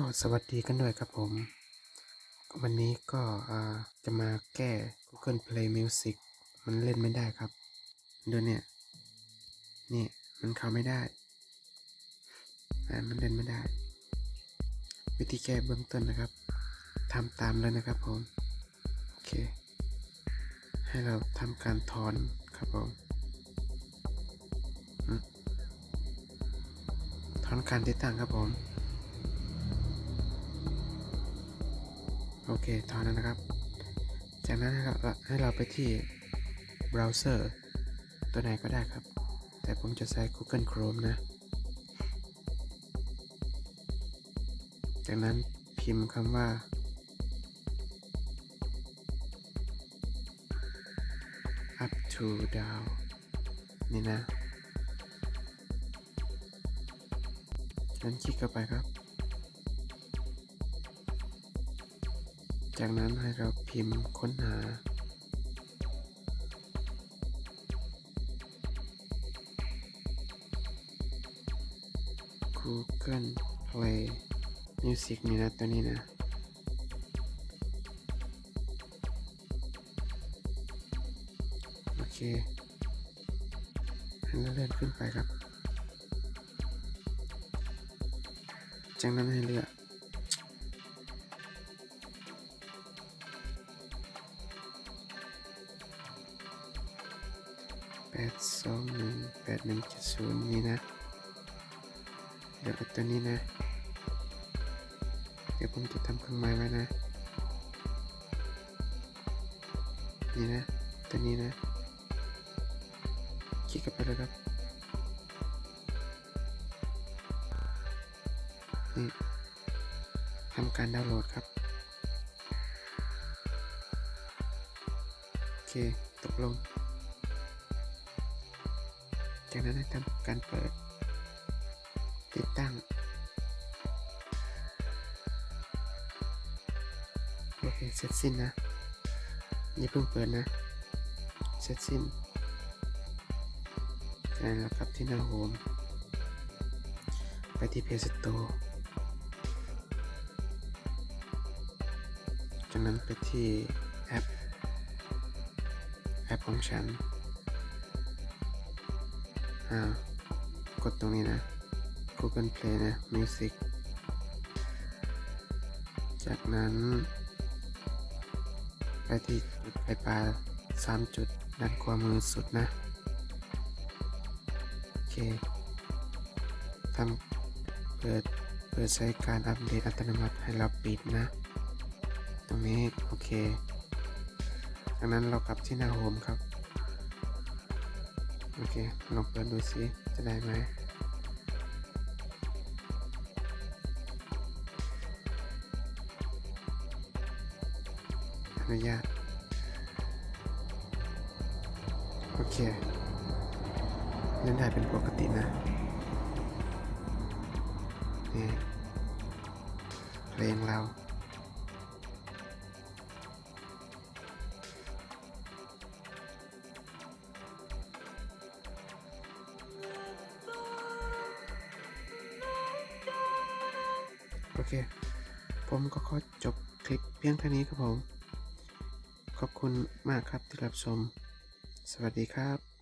ก็สวัสดีกันด้วยครับผม วันนี้ก็จะมาแก้ Google Play Music มันเล่นไม่ได้ครับดูเนี่ย เนี่ย มันเข้าไม่ได้อ่มันเล่นไม่ได้ วิธีแก้เบื้องต้นนะครับทำตามเลยนะครับผม โอเค ให้เราทำการถอนครับผมถอนการติดตั้งครับผม โอเคถอนแล้วนะครับ จากนั้นให้เราให้เราไปที่เบราว์เซอร์ตัวไหนก็ได้ครับ แต่ผมจะใช้ Google Chrome นะ จากนั้นพิมพ์คำว่า up to down นี่นะจากนั้นคลิกเข้าไปครับ จากนั้นให้เราพิมพ์ค้นหา Google Play Music นี่นะตัวนี้นะ โอเคให้เราเลื่อนขึ้นไปครับ จากนั้นให้เลือก แปดสองหนึ่งแปดหนึ่งเจ็ดศูนย์นี่นะ เดี๋ยวตัวนี้นะ เดี๋ยวผมจะทำเครื่องหมายไว้นะ นี่นะ ตัวนี้นะ คลิกเข้าไปเลยครับ นี่ทำการดาวน์โหลดครับโอเคตกลง จากนั้นให้ทำการเปิด ติดตั้ง โอเค เสร็จสิ้นนะอย่าเพิ่งเปิดนะ เสร็จสิ้นจากนั้นเรากลับที่หน้าโฮม ไปที่ Play Store จากนั้นไปที่แอป แอปของฉัน อ่ากดตรงนี้นะ Google Play นะ Music จากนั้น ไปที่จุดไฟปลาสามจุดด้านขวามือสุดนะ โอเคทำเปิด เปิดใช้การอัปเดตอัตโนมัติให้เราปิดนะ ตรงนี้ โอเค จากนั้นเรากลับที่หน้าโฮมครับ โอเคลองเปิดดูสิจะได้ไหมอนุญาตโอเคเล่นได้เป็นปกตินะนี่เพลงเรา โอเค ผมก็ขอจบคลิปเพียงเท่านี้ครับผม ขอบคุณมากครับที่รับชม สวัสดีครับ